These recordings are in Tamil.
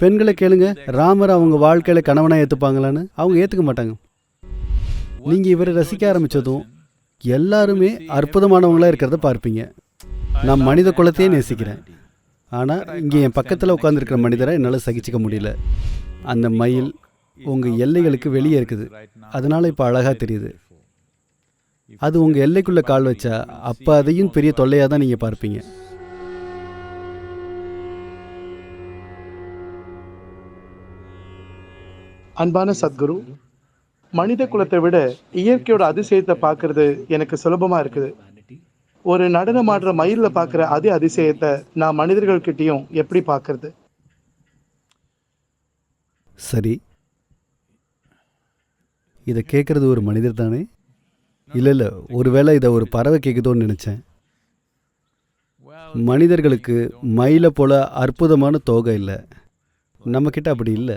பெண்களை கேளுங்க. ராமர் அவங்க வாழ்க்கையில கணவனா ஏத்துப்பாங்களான்னு அவங்க ஏத்துக்க மாட்டாங்க. நீங்க இவரை ரசிக்க ஆரம்பிச்சதும் எல்லாருமே அற்புதமானவங்களா இருக்கிறத பார்ப்பீங்க. நான் மனித குலத்தையே நேசிக்கிறேன். ஆனா இங்க என் பக்கத்துல உட்காந்துருக்கிற மனிதரை என்னால சகிச்சுக்க முடியல. அந்த மயில் உங்க எல்லைகளுக்கு வெளியே இருக்குது. அதனால இப்ப அழகா தெரியுது. அது உங்க எல்லைக்குள்ள கால் வச்சா அப்ப அதையும் பெரிய தொல்லையா தான் நீங்க பார்ப்பீங்க. அன்பான சத்குரு மனித குலத்தை விட இயற்கையோட அதிசயத்தை பார்க்கிறது எனக்கு சுலபமா இருக்குது. ஒரு நடனம் ஆடுற மயில்ல பார்க்குற அதே அதிசயத்தை நான் மனிதர்கள்கிட்டயும் எப்படி பார்க்கறது? சரி. இதை கேட்குறது ஒரு மனிதர் தானே? இல்லை இல்லை ஒருவேளை இதை ஒரு பறவை கேட்குதோன்னு நினச்சேன். மனிதர்களுக்கு மயிலை போல அற்புதமான தோகை இல்லை. நம்மக்கிட்ட அப்படி இல்லை.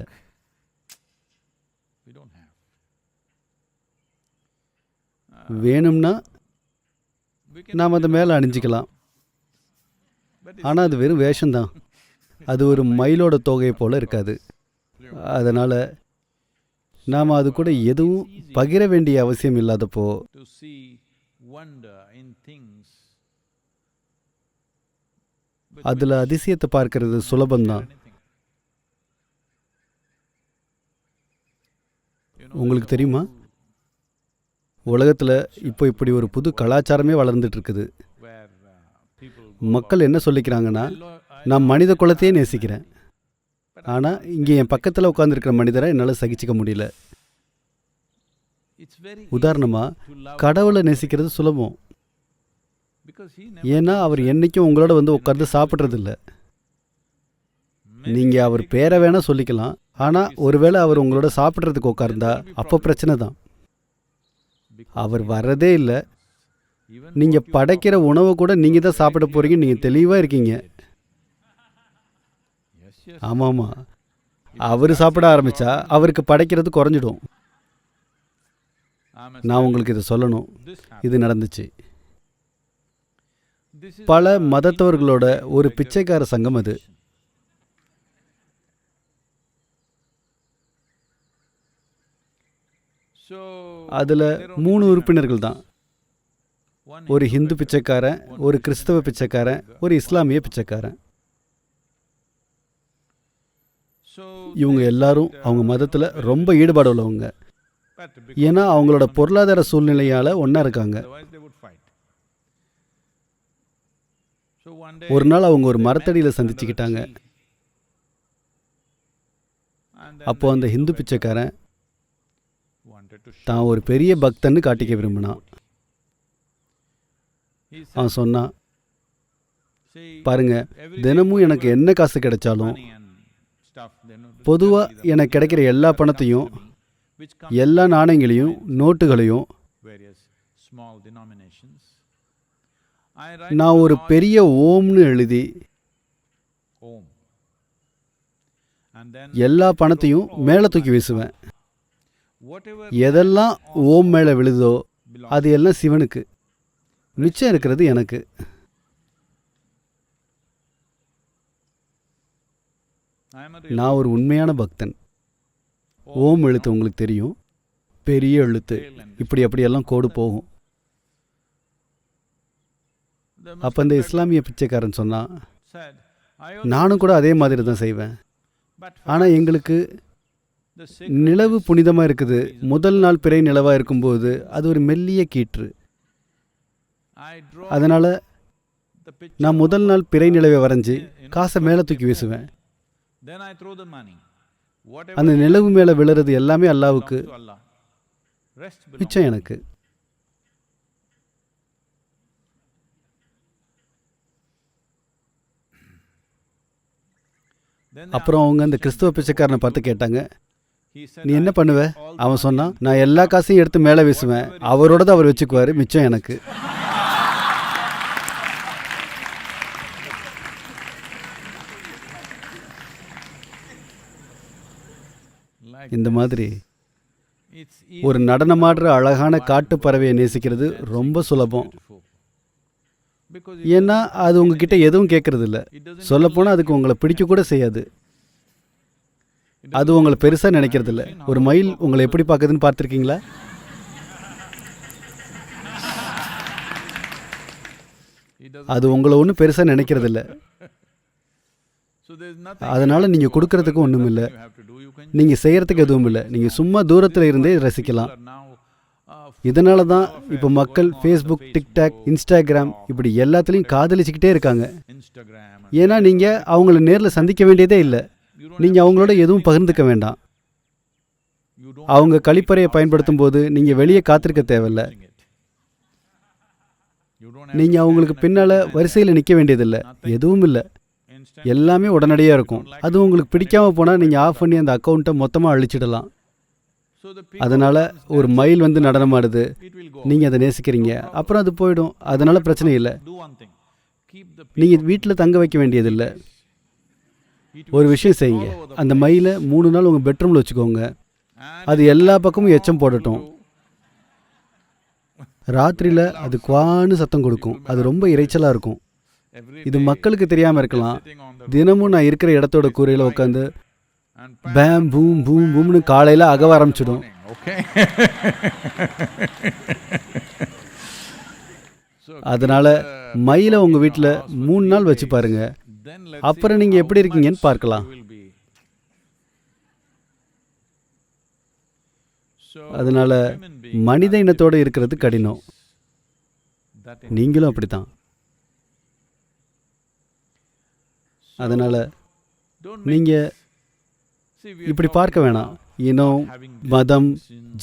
வேணும்னா நாம் அதை மேலே அணிஞ்சிக்கலாம். ஆனால் அது வெறும் வேஷம்தான். அது ஒரு மயிலோட தொகையை போல இருக்காது. அதனால் நாம் அது கூட எதுவும் பகிர வேண்டிய அவசியம் இல்லாதப்போ. அதில் அதிசயத்தை பார்க்கறது சுலபம்தான். உங்களுக்கு தெரியுமா? உலகத்தில் இப்போ இப்படி ஒரு புது கலாச்சாரமே வளர்ந்துட்டுருக்குது. மக்கள் என்ன சொல்லிக்கிறாங்கன்னா நான் மனித குலத்தையே நேசிக்கிறேன். ஆனால் இங்கே என் பக்கத்தில் உட்காந்துருக்கிற மனிதரை என்னால் சகிச்சிக்க முடியல. உதாரணமாக கடவுளை நேசிக்கிறது சுலபம். ஏன்னா அவர் என்னைக்கும் உங்களோட வந்து உட்கார்ந்து சாப்பிட்றதில்ல. நீங்கள் அவர் பேரை வேணால் சொல்லிக்கலாம். ஆனால் ஒருவேளை அவர் உங்களோட சாப்பிட்றதுக்கு உட்கார்ந்தா அப்போ பிரச்சனை தான். அவர் வர்றதே இல்லை. நீங்கள் படைக்கிற உணவை கூட நீங்கள் தான் சாப்பிட போகிறீங்க நீங்கள் தெளிவாக இருக்கீங்க. ஆமாம். ஆமாம் அவர் சாப்பிட ஆரம்பித்தா அவருக்கு படைக்கிறது குறைஞ்சிடும். நான் உங்களுக்கு இதை சொல்லணும். இது நடந்துச்சு. பல மதத்தவர்களோட ஒரு பிச்சைக்கார சங்கம் அது. ஸோ அதில் மூணு உறுப்பினர்கள் தான் ஒரு ஹிந்து பிச்சைக்காரன் ஒரு கிறிஸ்தவ பிச்சைக்காரன் ஒரு இஸ்லாமிய பிச்சைக்காரன். இவங்க எல்லாரும் அவங்க மதத்தில் ரொம்ப ஈடுபாடு உள்ளவங்க. ஏன்னா அவங்களோட பொருளாதார சூழ்நிலையால் ஒன்றா இருக்காங்க. ஒரு நாள் அவங்க ஒரு மரத்தடியில் சந்திச்சுக்கிட்டாங்க. அப்போ அந்த ஹிந்து பிச்சைக்காரன் தான் ஒரு பெரிய பக்தன்னு காட்டிக்க விரும்பினான். அவன் சொன்னான் பாருங்க தினமும் எனக்கு என்ன காசு கிடைச்சாலும் பொதுவாக எனக்கு கிடைக்கிற எல்லா பணத்தையும் எல்லா நாணயங்களையும் நோட்டுகளையும் நான் ஒரு பெரிய ஓம்னு எழுதி எல்லா பணத்தையும் மேலே தூக்கி வீசுவேன். எதெல்லாம் ஓம் மேலே விழுதோ அது எல்லாம் சிவனுக்கு. மிச்சம் இருக்கிறது எனக்கு. நான் ஒரு உண்மையான பக்தன். ஓம் எழுத்து உங்களுக்கு தெரியும். பெரிய எழுத்து. இப்படி அப்படியெல்லாம் கோடு போகும். அப்போ இந்த இஸ்லாமிய பிச்சைக்காரன் சொன்னான் நானும் கூட அதே மாதிரி தான் செய்வேன் ஆனால் எங்களுக்கு நிலவு புனிதமாக இருக்குது. முதல் நாள் பிறை நிலவாக இருக்கும்போது அது ஒரு மெல்லிய கீற்று. அதனால் நான் முதல் நாள் பிறை நிலவை வரைஞ்சி காசை மேலே தூக்கி வீசுவேன். அந்த நிலவு மேலே விழுறது எல்லாமே அல்லாவுக்கு மிச்சம் எனக்கு. அப்புறம் அவங்க அந்த கிறிஸ்துவ பிச்சைக்காரனை பார்த்து கேட்டாங்க. நீ என்ன பண்ணுவ? அவன் சொன்னான் நான் எல்லா காசையும் எடுத்து மேலே வீசுவேன். அவரோட தான் அவர் வச்சுக்குவார். மிச்சம் எனக்கு. இந்த மாதிரி ஒரு நடனமாடுற அழகான காட்டு பறவையை நேசிக்கிறது ரொம்ப சுலபம். ஏன்னா அது உங்ககிட்ட எதுவும் கேட்கறது இல்ல சொல்லப்போனால் அதுக்கு உங்களை பிடிக்க கூட செய்யாது. அது உங்களை பெருசாக நினைக்கிறது இல்லை ஒரு மயில் உங்களை எப்படி பார்க்குதுன்னு பார்த்துருக்கீங்களா? அது உங்களை ஒன்றும் பெருசாக நினைக்கிறது இல்லை அதனால் நீங்கள் கொடுக்கறதுக்கும் ஒன்றும் இல்லை. நீங்கள் செய்கிறதுக்கு எதுவும் இல்லை. நீங்கள் சும்மா தூரத்தில் இருந்தே ரசிக்கலாம். இதனால தான் இப்போ மக்கள் ஃபேஸ்புக் டிக்டாக் இன்ஸ்டாகிராம் இப்படி எல்லாத்துலேயும் காதலிச்சுக்கிட்டே இருக்காங்க. ஏன்னா நீங்கள் அவங்கள நேரில் சந்திக்க வேண்டியதே இல்லை. நீங்கள் அவங்களோட எதுவும் பகிர்ந்துக்க வேண்டாம். அவங்க கழிப்பறையை பயன்படுத்தும் போது நீங்கள் வெளியே காத்திருக்க தேவையில்லை. நீங்கள் அவங்களுக்கு பின்னால் வரிசையில் நிற்க வேண்டியதில்லை. எதுவும் இல்லை. எல்லாமே உடனடியாக இருக்கும். அது உங்களுக்கு பிடிக்காம போனால் நீங்கள் ஆஃப் பண்ணி அந்த அக்கௌண்ட்டை மொத்தமாக அழிச்சிடலாம். அதனால் ஒரு மயில் வந்து நடனமாடுது நீங்கள் அதை நேசிக்கிறீங்க. அப்புறம் அது போயிடும். அதனால் பிரச்சனை இல்லை. நீங்கள் வீட்டில் தங்க வைக்க வேண்டியதில்லை. ஒரு விஷயம் செய்யுங்க. அந்த மயிலை மூணு நாள் உங்கள் பெட்ரூமில் வச்சுக்கோங்க. அது எல்லா பக்கமும் எச்சம் போடட்டும். ராத்திரியில் அது குவான்னு சத்தம் கொடுக்கும். அது ரொம்ப இரைச்சலாக இருக்கும். இது மக்களுக்கு தெரியாமல் இருக்கலாம். தினமும் நான் இருக்கிற இடத்தோட கூரையில் உட்காந்து பேம் பூம் பூம் பூம்னு காலையில் அகவ ஆரம்பிச்சிடும். அதனால் மயிலை உங்கள் வீட்டில் மூணு நாள் வச்சு பாருங்கள் அப்புறம் நீங்கள் எப்படி இருக்கீங்கன்னு பார்க்கலாம். அதனால் மனித இனத்தோடு இருக்கிறது கடினம். நீங்களும் அப்படித்தான். அதனால் நீங்கள் இப்படி பார்க்க வேணாம். இனம் மதம்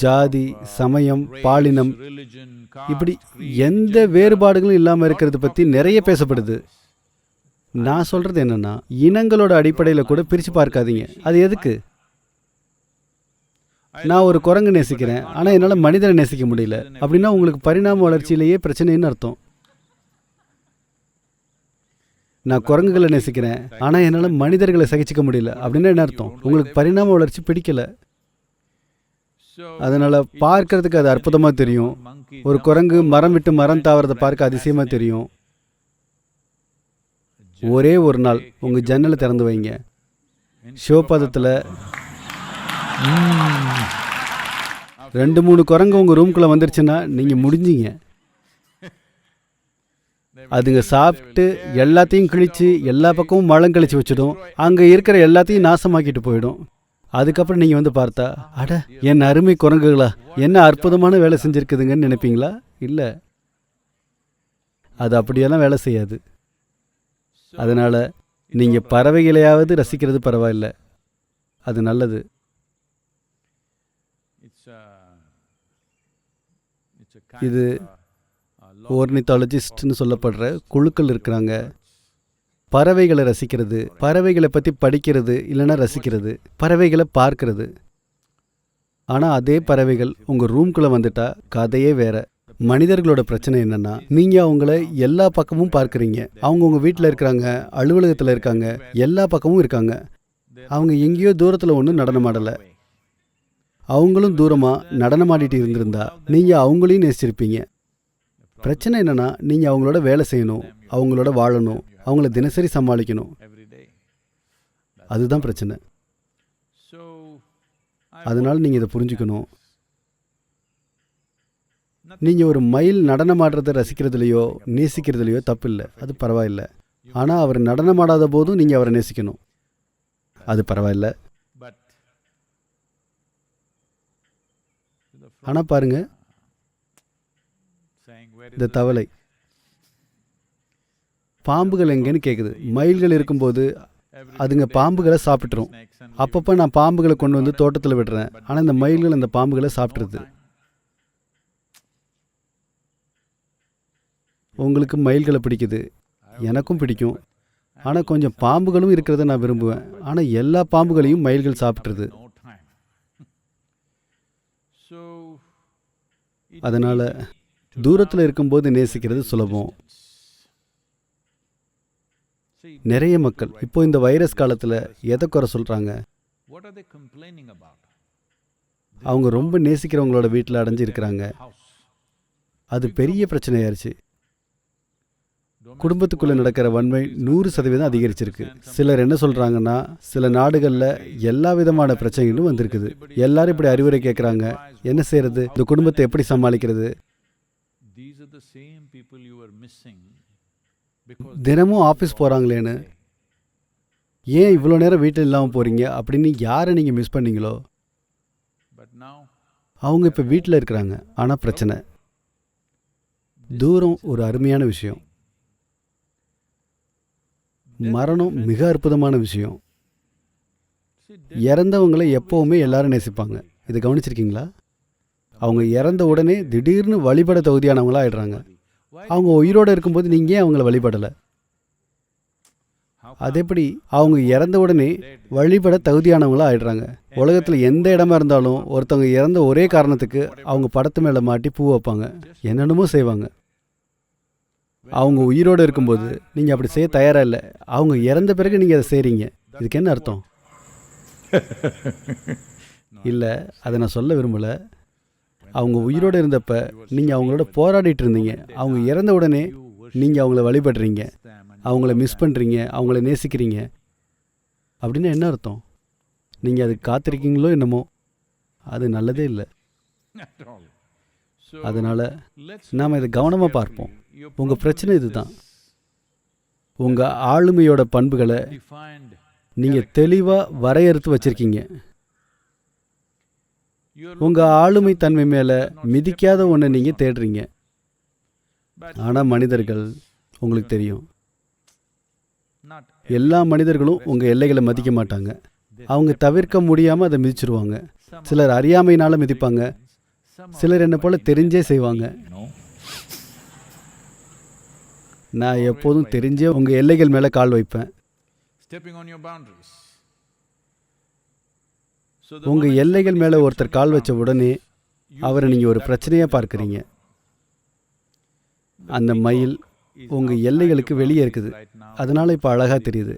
ஜாதி சமயம் பாலினம். இப்படி எந்த வேறுபாடுகளும் இல்லாமல் இருக்கிறத பற்றி நிறைய பேசப்படுது. நான் சொல்கிறது என்னென்னா இனங்களோட அடிப்படையில் கூட பிரித்து பார்க்காதீங்க. அது எதுக்கு? நான் ஒரு குரங்கு நேசிக்கிறேன் ஆனால் என்னால் மனிதனை நேசிக்க முடியல. அப்படின்னா உங்களுக்கு பரிணாம வளர்ச்சியிலேயே பிரச்சனைன்னு அர்த்தம். நான் குரங்குகளை நேசிக்கிறேன் ஆனால் என்னால் மனிதர்களை சகிச்சிக்க முடியல. அப்படின்னா என்ன அர்த்தம்? உங்களுக்கு பரிணாம வளர்ச்சி பிடிக்கல. அதனால் பார்க்கறதுக்கு அது அற்புதமாக தெரியும். ஒரு குரங்கு மரம் விட்டு மரம் தாவறதை பார்க்க அதிசயமாக தெரியும். ஒரே ஒரு நாள் உங்கள் ஜன்னலை திறந்து வைங்க. சிவபாதத்தில் ரெண்டு மூணு குரங்கு உங்கள் ரூம்குள்ளே வந்துருச்சுன்னா நீங்கள் முடிஞ்சீங்க. அதுங்க சாப்பிட்டு எல்லாத்தையும் கிழித்து எல்லா பக்கமும் மலம் கழிச்சு வச்சிடும். அங்கே இருக்கிற எல்லாத்தையும் நாசமாக்கிட்டு போயிடும். அதுக்கப்புறம் நீங்கள் வந்து பார்த்தா அட என் அருமை குரங்குகளா என்ன அற்புதமான வேலை செஞ்சுருக்குதுங்கன்னு நினைப்பீங்களா? இல்லை. அது அப்படியெல்லாம் வேலை செய்யாது. அதனால் நீங்கள் பறவைகளையாவது ரசிக்கிறது பரவாயில்ல. அது நல்லது. இது ஓர்னித்தாலஜிஸ்ட்னு சொல்லப்படுற குழுக்கள் இருக்கிறாங்க. பறவைகளை ரசிக்கிறது பறவைகளை பற்றி படிக்கிறது இல்லைன்னா ரசிக்கிறது பறவைகளை பார்க்கிறது. ஆனால் அதே பறவைகள் உங்கள் ரூம்குள்ளே வந்துட்டா கதையே வேற. மனிதர்களோட பிரச்சனை என்னன்னா நீங்கள் அவங்கள எல்லா பக்கமும் பார்க்குறீங்க. அவங்க உங்கள் வீட்டில் இருக்கிறாங்க அலுவலகத்தில் இருக்காங்க எல்லா பக்கமும் இருக்காங்க. அவங்க எங்கேயோ தூரத்தில் ஒன்றும் நடனமாடலை. அவங்களும் தூரமாக நடனமாடிட்டு இருந்திருந்தா நீங்கள் அவங்களையும் நேசிச்சிருப்பீங்க. பிரச்சனை என்னன்னா நீங்கள் அவங்களோட வேலை செய்யணும் அவங்களோட வாழணும் அவங்கள தினசரி சமாளிக்கணும். அதுதான் பிரச்சனை. அதனால் நீங்கள் இதை புரிஞ்சுக்கணும். நீங்கள் ஒரு மயில் நடனமாடுறதை ரசிக்கிறதுலையோ நேசிக்கிறதுலையோ தப்பில்லை. அது பரவாயில்ல. ஆனால் அவர் நடனமாடாத போதும் நீங்கள் அவரை நேசிக்கணும். அது பரவாயில்ல. ஆனால் பாருங்க. இந்த தவளை. பாம்புகள் எங்கேன்னு கேட்குது மயில்கள் இருக்கும்போது அதுங்க பாம்புகளை சாப்பிட்டுரும். அப்பப்போ நான் பாம்புகளை கொண்டு வந்து தோட்டத்தில் விடுறேன். ஆனால் இந்த மயில்கள் அந்த பாம்புகளை சாப்பிட்ருது உங்களுக்கு மயில்களை பிடிக்குது. எனக்கும் பிடிக்கும். ஆனால் கொஞ்சம் பாம்புகளும் இருக்கிறத நான் விரும்புவேன். ஆனால் எல்லா பாம்புகளையும் மயில்கள் சாப்பிட்ருது அதனால் தூரத்தில் இருக்கும்போது நேசிக்கிறது சுலபம். நிறைய மக்கள் இப்போ இந்த வைரஸ் காலத்தில் எதை குறை சொல்கிறாங்க அவங்க ரொம்ப நேசிக்கிறவங்களோட வீட்டில் அடைஞ்சிருக்கிறாங்க. அது பெரிய பிரச்சனையாயிருச்சு. குடும்பத்துக்குள்ளே நடக்கிற வன்மை நூறு சதவீதம் அதிகரிச்சிருக்கு. சிலர் என்ன சொல்கிறாங்கன்னா சில நாடுகளில் எல்லா விதமான பிரச்சனைகளும் வந்திருக்குது. எல்லாரும் இப்படி அறிவுரை கேட்குறாங்க என்ன செய்கிறது இந்த குடும்பத்தை எப்படி சமாளிக்கிறது? தினமும் ஆஃபீஸ் போகிறாங்களேன்னு ஏன் இவ்வளோ நேரம் வீட்டில் இல்லாமல் போகிறீங்க அப்படின்னு யாரை நீங்கள் மிஸ் பண்ணீங்களோ? அவங்க இப்போ வீட்டில் இருக்கிறாங்க. ஆனால் பிரச்சனை. தூரம் ஒரு அருமையான விஷயம். மரணம் மிக அற்புதமான விஷயம். இறந்தவங்களை எப்போவுமே எல்லாரும் நேசிப்பாங்க. இதை கவனிச்சிருக்கீங்களா? அவங்க இறந்த உடனே திடீர்னு வழிபட தகுதியானவங்களா ஆயிடுறாங்க. அவங்க உயிரோடு இருக்கும்போது நீங்கள் ஏன் அவங்கள வழிபடலை? அது எப்படி அவங்க இறந்த உடனே வழிபட தகுதியானவங்களா ஆயிடுறாங்க. உலகத்தில் எந்த இடமா இருந்தாலும் ஒருத்தவங்க இறந்த ஒரே காரணத்துக்கு அவங்க படத்து மேலே மாட்டி பூ வைப்பாங்க. என்னென்னமோ செய்வாங்க. அவங்க உயிரோடு இருக்கும்போது நீங்கள் அப்படி செய்ய தயாராக இல்லை. அவங்க இறந்த பிறகு நீங்கள் அதை செய்கிறீங்க இதுக்கு என்ன அர்த்தம்? இல்லை அதை நான் சொல்ல விரும்பலை. அவங்க உயிரோடு இருந்தப்ப நீங்கள் அவங்களோட போராடிட்டு இருந்தீங்க. அவங்க இறந்த உடனே நீங்கள் அவங்கள வழிபடுறீங்க. அவங்கள மிஸ் பண்ணுறீங்க அவங்கள நேசிக்கிறீங்க. அப்படின்னா என்ன அர்த்தம்? நீங்கள் அதுக்கு காத்திருக்கீங்களோ என்னமோ. அது நல்லதே இல்லை. அதனால் நாம் இதை கவனமாக பார்ப்போம். உங்கள் பிரச்சனை இதுதான். உங்கள் ஆளுமையோட பண்புகளை நீங்கள் தெளிவாக வரையறுத்து வச்சுருக்கீங்க. உங்கள் ஆளுமை தன்மை மேலே மிதிக்காத ஒன்றை நீங்கள் தேடுறீங்க. ஆனால் மனிதர்கள் உங்களுக்கு தெரியும். எல்லா மனிதர்களும் உங்கள் எல்லைகளை மதிக்க மாட்டாங்க. அவங்க தவிர்க்க முடியாமல் அதை மிதிச்சிருவாங்க. சிலர் அறியாமையினால மிதிப்பாங்க. சிலர் என்ன போல தெரிஞ்சே செய்வாங்க. நான் எப்போதும் தெரிஞ்சே உங்கள் எல்லைகள் மேலே கால் வைப்பேன் உங்கள் எல்லைகள் மேலே ஒருத்தர் கால் வச்ச உடனே அவரை நீங்கள் ஒரு பிரச்சனையாக பார்க்குறீங்க. அந்த மயில் உங்கள் எல்லைகளுக்கு வெளியே இருக்குது. அதனால் இப்போ அழகாக தெரியுது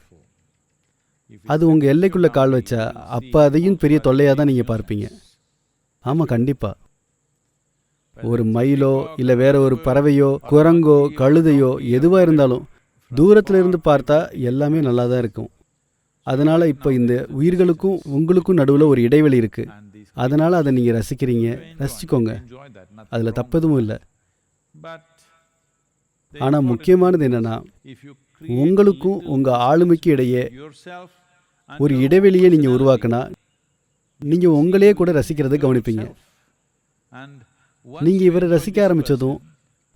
அது உங்கள் எல்லைக்குள்ளே கால் வச்சா அப்போ அதையும் பெரிய தொல்லையாக தான் நீங்கள் பார்ப்பீங்க. ஆமாம் கண்டிப்பாக ஒரு மயிலோ இல்லை வேற ஒரு பறவையோ குரங்கோ கழுதையோ எதுவாக இருந்தாலும் தூரத்தில் இருந்து பார்த்தா எல்லாமே நல்லா தான் இருக்கும். அதனால் இப்போ இந்த உயிர்களுக்கும் உங்களுக்கும் நடுவில் ஒரு இடைவெளி இருக்குது அதனால் அதை நீங்கள் ரசிக்கிறீங்க. ரசிச்சுக்கோங்க. அதில் தப்பதும் தப்பெதுவும் இல்லை. ஆனால் முக்கியமானது என்னென்னா உங்களுக்கும் உங்கள் ஆளுமைக்கு இடையே ஒரு இடைவெளியை நீங்கள் உருவாக்கினா நீங்கள் உங்களையே கூட ரசிக்கிறதை கவனிப்பீங்க. நீங்கள் இவரை ரசிக்க ஆரம்பித்ததும்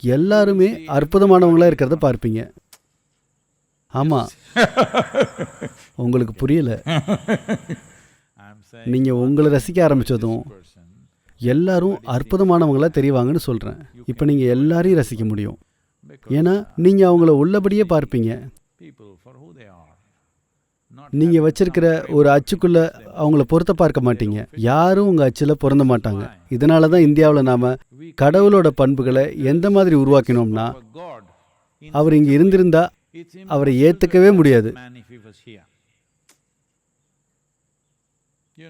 எல்லாருமே அற்புதமானவங்களா இருக்கிறத பார்ப்பீங்க. ஆமாம் உங்களுக்கு புரியல. நீங்கள் உங்களை ரசிக்க ஆரம்பித்ததும் எல்லாரும் அற்புதமானவங்களா தெரிவாங்கன்னு சொல்கிறேன் இப்போ நீங்கள் எல்லாரையும் ரசிக்க முடியும். ஏன்னா நீங்கள் அவங்கள உள்ளபடியே பார்ப்பீங்க. நீங்கள் வச்சிருக்கிற ஒரு அச்சுக்குள்ள அச்சுக்குள்ளே அவங்கள பொருத்த பார்க்க மாட்டீங்க. யாரும் உங்கள் அச்சில் பொருந்த மாட்டாங்க. இதனால தான் இந்தியாவில் நாம் கடவுளோட பண்புகளை எந்த மாதிரி உருவாக்கினோம்னா அவர் இங்கே இருந்திருந்தா அவரை ஏற்றுக்கவே ஏத்துக்கவே முடியாது.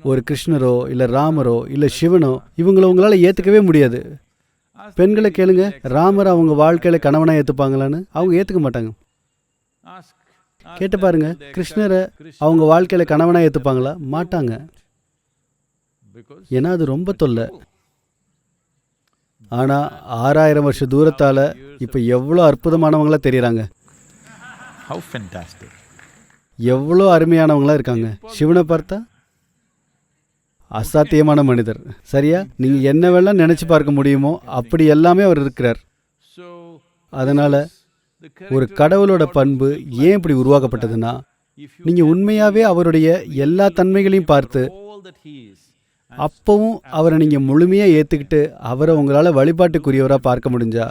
ஒரு கிருஷ்ணரோ இல்லை ராமரோ இல்லை சிவனோ இவங்களை உங்களால் ஏற்றுக்கவே முடியாது. பெண்களை கேளுங்க ராமர் அவங்க வாழ்க்கையில் கணவனாக ஏற்றுப்பாங்களான்னு அவங்க ஏற்றுக்க மாட்டாங்க. கேட்டு பாருங்க கிருஷ்ணரை அவங்க வாழ்க்கையில் கணவனாக ஏற்றுப்பாங்களா மாட்டாங்க. ஏன்னா அது ரொம்ப தொல்லை. ஆனால் ஆறாயிரம் வருஷ தூரத்தால் இப்போ எவ்வளோ அற்புதமானவங்களா தெரியுறாங்க. எவ்வளோ அருமையானவங்களா இருக்காங்க. சிவனை பார்த்தா அசாத்தியமான மனிதர். சரியா? நீங்கள் என்ன வேணாலும் நினச்சி பார்க்க முடியுமோ அப்படி எல்லாமே அவர் இருக்கிறார். அதனால் ஒரு கடவுளோட பண்பு ஏன் இப்படி உருவாக்கப்பட்டதுன்னா நீங்கள் உண்மையாகவே அவருடைய எல்லா தன்மைகளையும் பார்த்து அப்பவும் அவரை நீங்கள் முழுமையாக ஏற்றுக்கிட்டு அவரை உங்களால் வழிபாட்டுக்குரியவராக பார்க்க முடிஞ்சா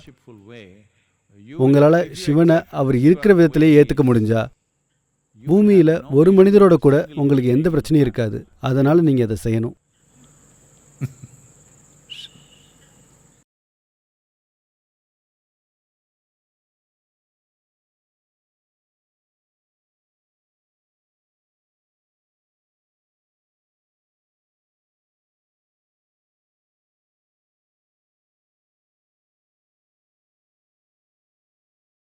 உங்களால் சிவனை அவர் இருக்கிற விதத்திலே ஏற்றுக்க முடிஞ்சா பூமியில் ஒரு மனிதரோட கூட உங்களுக்கு எந்த பிரச்சனையும் இருக்காது. அதனால் நீங்கள் அதை செய்யணும்.